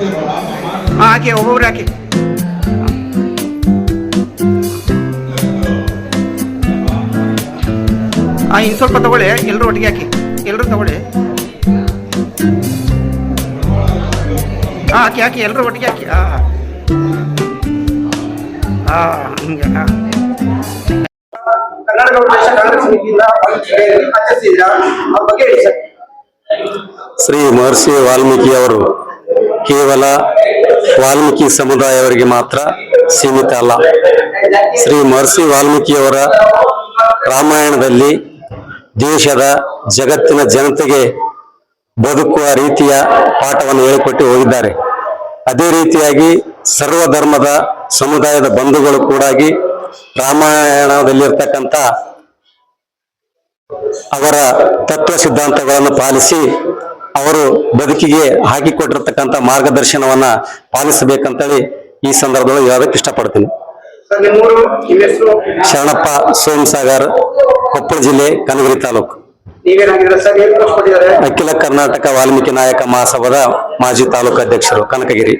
ಹಾಂ ಹಾಕಿ ಒಬ್ಬೊಬ್ರು ಹಾಕಿ ಹಾಂ ಇನ್ನು ಸ್ವಲ್ಪ ತಗೊಳ್ಳಿ ಎಲ್ಲರೂ ಒಟ್ಟಿಗೆ ಹಾಕಿ. ಎಲ್ಲರೂ ತಗೊಳ್ಳಿ. ಹಾಂ ಹಾಕಿ ಹಾಕಿ ಎಲ್ಲರೂ ಒಟ್ಟಿಗೆ ಹಾಕಿ. ಹಾಂ ಹಾಂ ಹಿಂಗೆ ಹಾಂ ಕರ್ನಾಟಕ ಪ್ರದೇಶ ಕಾಂಗ್ರೆಸ್ ಸಮಿತಿಯಿಂದ ಆಚರಿಸಿದ್ರ ಅವ್ರ ಬಗ್ಗೆ ಹೇಳಿ ಸರ್. ಶ್ರೀ ಮಹರ್ಷಿ ವಾಲ್ಮೀಕಿ ಅವರು ಕೇವಲ ವಾಲ್ಮೀಕಿ ಸಮುದಾಯವರಿಗೆ ಮಾತ್ರ ಸೀಮಿತ ಅಲ್ಲ. ಶ್ರೀ ಮಹರ್ಷಿ ವಾಲ್ಮೀಕಿಯವರ ರಾಮಾಯಣದಲ್ಲಿ ದೇಶದ ಜಗತ್ತಿನ ಜನತೆಗೆ ಬದುಕುವ ರೀತಿಯ ಪಾಠವನ್ನು ಹೇಳಿಕೊಟ್ಟು ಹೋಗಿದ್ದಾರೆ. ಅದೇ ರೀತಿಯಾಗಿ ಸರ್ವಧರ್ಮದ ಸಮುದಾಯದ ಬಂಧುಗಳು ಕೂಡ ರಾಮಾಯಣದಲ್ಲಿರ್ತಕ್ಕಂಥ ಅವರ ತತ್ವ ಸಿದ್ಧಾಂತಗಳನ್ನು ಪಾಲಿಸಿ ಅವರು ಬದುಕಿಗೆ ಹಾಕಿಕೊಟ್ಟಿರ್ತಕ್ಕಂಥ ಮಾರ್ಗದರ್ಶನವನ್ನ ಪಾಲಿಸಬೇಕಂತೇಳಿ ಈ ಸಂದರ್ಭದಲ್ಲಿ ಹೇಳೋದಕ್ಕೆ ಇಷ್ಟಪಡ್ತೀನಿ. ಶರಣಪ್ಪ ಸೋಮಸಾಗರ್ ಕೊಪ್ಪಳ ಜಿಲ್ಲೆ ಕನಗರಿ ತಾಲೂಕು. ಅಖಿಲ ಕರ್ನಾಟಕ ವಾಲ್ಮೀಕಿ ನಾಯಕ ಮಹಾಸಭಾದ ಮಾಜಿ ತಾಲೂಕು ಅಧ್ಯಕ್ಷರು ಕನಕಗಿರಿ.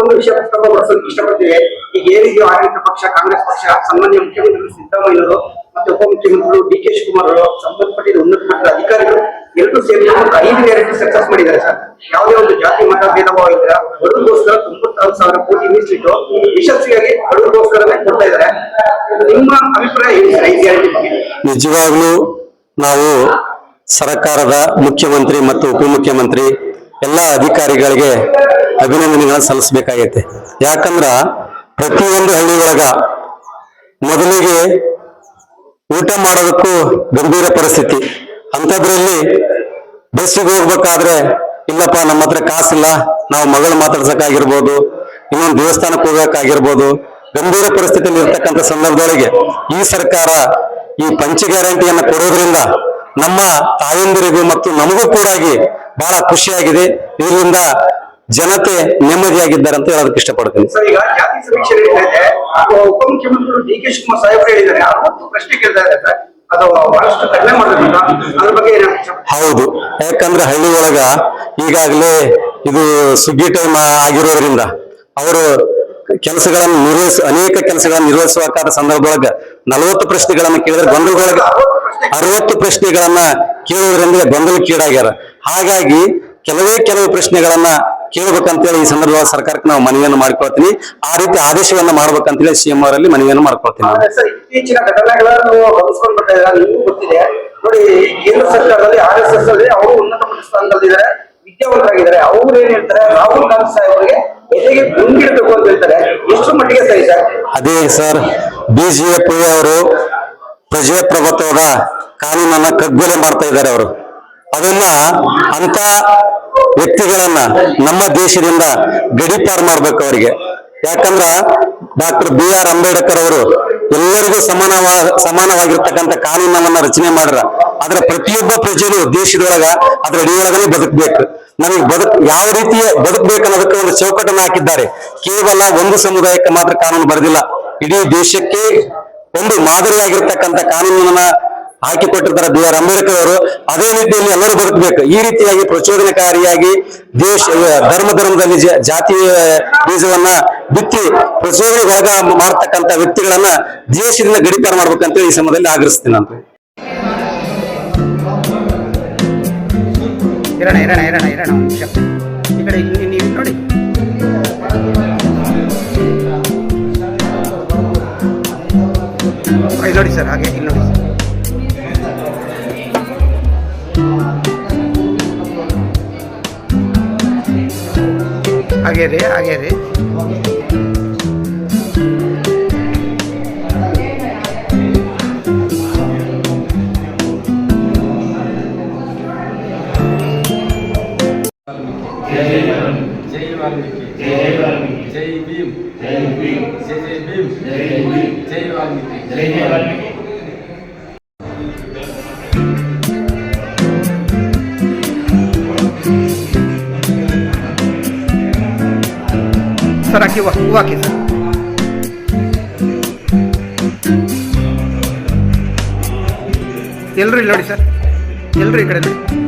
ಒಂದು ವಿಷಯ ಪ್ರಸ್ತಾಪಗೊಳಿಸೋಕೆ ಇಷ್ಟಪಡ್ತೀವಿ ಈಗ ಏನಿದೆಯೋ ಆಡಳಿತ ಪಕ್ಷ ಕಾಂಗ್ರೆಸ್ ಪಕ್ಷ ಸನ್ಮಾನ್ಯ ಮುಖ್ಯಮಂತ್ರಿಗಳು ಸಿದ್ದರಾಮಯ್ಯವರು ಮತ್ತೆ ಉಪಮುಖ್ಯಮಂತ್ರಿಗಳು ಡಿ ಕೆ ಶಿವಕುಮಾರ್ ಅವರು ಸಂಬಂಧಪಟ್ಟಿದ ಉನ್ನತ ಮಟ್ಟದ ಅಧಿಕಾರಿಗಳು ಎಲ್ಲರೂ ಸೇರಿ ಐದು ಗ್ಯಾರಂಟಿ ಸಕ್ಸಸ್ ಮಾಡಿದ್ದಾರೆ ಸರ್. ಯಾವುದೇ ಒಂದು ಜಾತಿ, ಮತ ಭೇದ ಭಾವ ಇಲ್ಲ ಬಡವರಿಗೋಸ್ಕರ ತೊಂಬತ್ತಾರು ಸಾವಿರ ಕೋಟಿ ಮೀಸಲಿಟ್ಟು ಯಶಸ್ವಿಯಾಗಿ ಬಡವರಿಗೋಸ್ಕರನೇ ಕೊಡ್ತಾ ಇದ್ದಾರೆ. ನಿಮ್ಮ ಅಭಿಪ್ರಾಯ ಏನು ಸರ್? ಐದು ಬಗ್ಗೆ ನಿಜವಾಗ್ಲೂ ನಾವು ಸರ್ಕಾರದ ಮುಖ್ಯಮಂತ್ರಿ ಮತ್ತು ಉಪಮುಖ್ಯಮಂತ್ರಿ ಎಲ್ಲ ಅಧಿಕಾರಿಗಳಿಗೆ ಅಭಿನಂದನೆಗಳನ್ನು ಸಲ್ಲಿಸಬೇಕಾಗೈತೆ. ಯಾಕಂದ್ರ ಪ್ರತಿಯೊಂದು ಹಳ್ಳಿ ಒಳಗ ಮೊದಲಿಗೆ ಊಟ ಮಾಡೋದಕ್ಕೂ ಗಂಭೀರ ಪರಿಸ್ಥಿತಿ. ಅಂಥದ್ರಲ್ಲಿ ಬಸ್ಸಿಗೆ ಹೋಗ್ಬೇಕಾದ್ರೆ, ಇಲ್ಲಪ್ಪ, ನಮ್ಮ ಹತ್ರ ಕಾಸಿಲ್ಲ. ನಾವು ಮಗಳು ಮಾತಾಡ್ಸಕ್ಕಾಗಿರ್ಬೋದು, ಇನ್ನೊಂದು ದೇವಸ್ಥಾನಕ್ಕೆ ಹೋಗಕ್ಕಾಗಿರ್ಬೋದು. ಗಂಭೀರ ಪರಿಸ್ಥಿತಿಯಲ್ಲಿ ಇರ್ತಕ್ಕಂಥ ಸಂದರ್ಭದೊಳಗೆ ಈ ಸರ್ಕಾರ ಈ ಪಂಚ ಗ್ಯಾರಂಟಿಯನ್ನ ಕೊಡೋದ್ರಿಂದ ನಮ್ಮ ತಾಯಂದಿರಿಗೂ ಮತ್ತು ನಮಗೂ ಕೂಡ ಬಹಳ ಖುಷಿಯಾಗಿದೆ. ಇದರಿಂದ ಜನತೆ ನೆಮ್ಮದಿಯಾಗಿದ್ದಾರೆ ಅಂತ ಹೇಳೋದಕ್ಕೆ ಇಷ್ಟಪಡ್ತೀನಿ. ಉಪಮುಖ್ಯಮಂತ್ರಿಗಳು ಡಿ ಕೆ ಶಿವಕುಮಾರ್ ಸಾಹೇಬರು ಹೇಳಿದ್ದಾರೆ. ಅರವತ್ತು ಪ್ರಶ್ನೆ ಕೇಳ್ತಾ ಹೌದು. ಯಾಕಂದ್ರೆ ಹಳ್ಳಿ ಒಳಗ ಈಗಾಗಲೇ ಇದು ಸುಗ್ಗಿ ಟೈಮ್ ಆಗಿರೋದ್ರಿಂದ ಅವರು ಕೆಲಸಗಳನ್ನು ನಿರ್ವಹಿಸ, ಅನೇಕ ಕೆಲಸಗಳನ್ನು ನಿರ್ವಹಿಸಬೇಕಾದ ಸಂದರ್ಭದೊಳಗ ನಲವತ್ತು ಪ್ರಶ್ನೆಗಳನ್ನ ಕೇಳಿದ್ರೆ ಗೊಂದಲದೊಳಗ ಅರವತ್ತು ಪ್ರಶ್ನೆಗಳನ್ನ ಕೇಳೋದ್ರಿಂದ ಗೊಂದಲಕ್ಕೀಡಾಗ್ಯಾರ. ಹಾಗಾಗಿ ಕೆಲವೇ ಕೆಲವು ಪ್ರಶ್ನೆಗಳನ್ನ ಕೇಳ್ಬೇಕಂತೇಳಿ ಈ ಸಂದರ್ಭದಲ್ಲಿ ಸರ್ಕಾರಕ್ಕೆ ನಾವು ಮನವಿಯನ್ನು ಮಾಡ್ಕೊಳ್ತೀನಿ. ಆ ರೀತಿ ಆದೇಶವನ್ನ ಮಾಡ್ಬೇಕಂತೇಳಿ ಸಿಎಂ ಅವರಲ್ಲಿ ಮನವಿಯನ್ನು ಮಾಡ್ಕೊಳ್ತೀನಿ. ಸರ್ ಇತ್ತೀಚಿನ ಘಟನೆಗಳನ್ನು ಗೊತ್ತಿದೆ. ನೋಡಿ ಕೇಂದ್ರ ಸರ್ಕಾರದಲ್ಲಿ ಆರ್ ಎಸ್ ಎಸ್ ಅಲ್ಲಿ ಅವರು ಉನ್ನತ ಸ್ಥಾನದಲ್ಲಿದ್ದಾರೆ. ವಿದ್ಯಾವಂತರಾಗಿದ್ದಾರೆ. ಅವ್ರು ಏನ್ ಹೇಳ್ತಾರೆ? ರಾಹುಲ್ ಗಾಂಧಿ ಸಾಹೇಬ್ ಅವರಿಗೆ ಎದೆಗೆ ಗುಂಗಿಡ್ಬೇಕು ಅಂತ ಹೇಳ್ತಾರೆ. ಎಷ್ಟು ಮಟ್ಟಿಗೆ ಸರಿ ಸರ್? ಅದೇ ಸರ್ ಬಿಜೆಪಿ ಅವರು ಪ್ರಜಾಪ್ರಭುತ್ವದ ಕಾನೂನನ್ನ ಕಗ್ಗೊಲೆ ಮಾಡ್ತಾ ಇದ್ದಾರೆ ಅವರು. ಅದನ್ನ ಅಂತ ವ್ಯಕ್ತಿಗಳನ್ನ ನಮ್ಮ ದೇಶದಿಂದ ಗಡಿಪಾರು ಮಾಡ್ಬೇಕು ಅವರಿಗೆ. ಯಾಕಂದ್ರ ಡಾಕ್ಟರ್ ಬಿ ಆರ್ ಅಂಬೇಡ್ಕರ್ ಅವರು ಎಲ್ಲರಿಗೂ ಸಮಾನವಾದ ಸಮಾನವಾಗಿರ್ತಕ್ಕಂಥ ಕಾನೂನವನ್ನ ರಚನೆ ಮಾಡ್ರ. ಆದ್ರೆ ಪ್ರತಿಯೊಬ್ಬ ಪ್ರಜೆಯೂ ದೇಶದೊಳಗ ಅದ್ರ ಅಡಿಯೊಳಗನೆ ಬದುಕಬೇಕು. ನಮಗೆ ಬದುಕ್ ಯಾವ ರೀತಿಯ ಬದುಕಬೇಕನ್ನೋದಕ್ಕೆ ಒಂದು ಚೌಕಟ್ಟನ್ನು ಹಾಕಿದ್ದಾರೆ. ಕೇವಲ ಒಂದು ಸಮುದಾಯಕ್ಕೆ ಮಾತ್ರ ಕಾನೂನು ಬರೆದಿಲ್ಲ. ಇಡೀ ದೇಶಕ್ಕೆ ಒಂದು ಮಾದರಿಯಾಗಿರ್ತಕ್ಕಂಥ ಕಾನೂನನ್ನ ಹಾಕಿಕೊಟ್ಟಿರ್ತಾರೆ ಬಿ ಆರ್ ಅಂಬೇಡ್ಕರ್ ಅವರು ಅದೇ ರೀತಿಯಲ್ಲಿ ಎಲ್ಲರೂ ಬದುಕಬೇಕು. ಈ ರೀತಿಯಾಗಿ ಪ್ರಚೋದನಕಾರಿಯಾಗಿ ದೇಶ ಧರ್ಮ ಧರ್ಮದಲ್ಲಿ ಜಾತಿ ಬೀಜವನ್ನ ಬಿತ್ತಿ ಪ್ರಚೋದನೆಗೆ ಒಳಗ ಮಾಡ್ತಕ್ಕಂಥ ವ್ಯಕ್ತಿಗಳನ್ನ ದೇಶದಿಂದ ಗಡಿಪಾರು ಮಾಡ್ಬೇಕಂತ ಈ ಸಮಯದಲ್ಲಿ ಆಗ್ರಹಿಸ್ತೀನಿ ಅಂತ ನೋಡಿ. ಸರ್, ಹಾಗೆ आगे रे आगे रे जय वाल्मीकि जय वाल्मीकि जय भीम जय भीम जय जय भीम जय भीम जय वाल्मीकि जय वाल्मीकि ಸರ್ ಹಾಕಿ ಹೂವು ಹಾಕಿ ಸರ್ ಎಲ್ಲರೂ ಇಲ್ಲಿ ನೋಡಿ ಸರ್. ಎಲ್ಲರೂ ಈ ಕಡೆ ನೋಡಿ